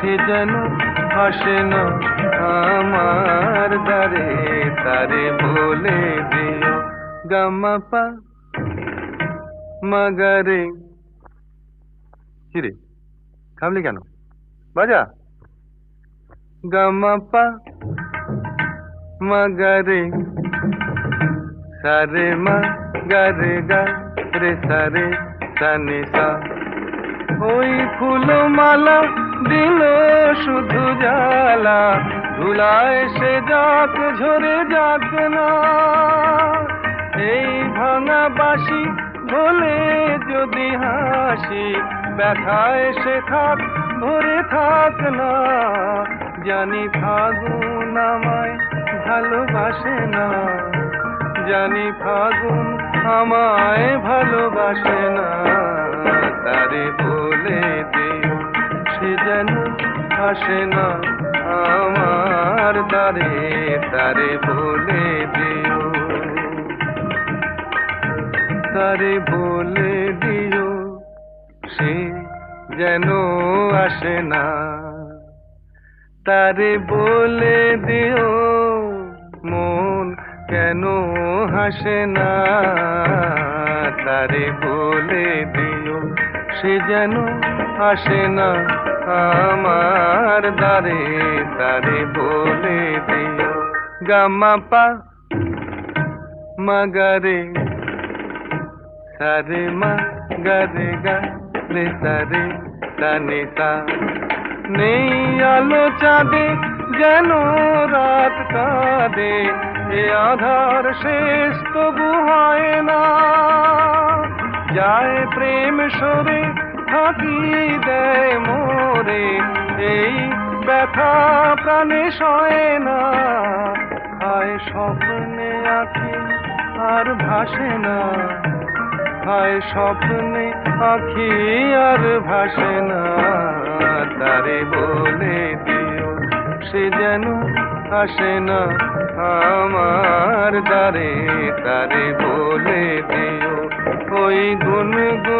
সে যেন হাসে না আমার দ্বারে। তারে বলে দিও গামাপা মাগারে। কিরে থামলি কেন? বাজা। গামাপা মাগারে। সারে মা গারে গা, রে সারে সানে সা। ওই ফুলো মালা দিল শুধু জ্বালা, ধুলায় সে যাক, ঝরে যাক না। এই ভাঙা বাসি ভোলে যদি হাসি, ব্যথায় সে থাক ভরে থাক না। জানি ফাগুন আমায় ভালোবাসে না। জানি ফাগুন আমায় ভালোবাসে না। তারে বলে আসে আমার দ্বারে তারে বলে দিও। তারে বলে দিও, সে যেন আসে না। তারে বলে দিও, মন কেন হাসে না। তারে বলে দিও, সে যেন আসে না। আমার দারে দারে বলে দিও গামাপা মাগারে। সারে মা গারে গা রে সারে সানে সা নেই আলো চাঁদে যেন রাত কাঁদে, এ আধার শেষ তবু হয় না। যায় প্রেম সরে থাকি দেয় মোরে, এই ব্যথা প্রাণে সয় না। খায় স্বপ্নে আঁকি আর ভাসে না। খায় স্বপ্নে আঁখি আর ভাসে না। তারে বলে দিও, সে যেন আসে না। আমার দ্বারে তারে বলে দিও, ওই গুন গুন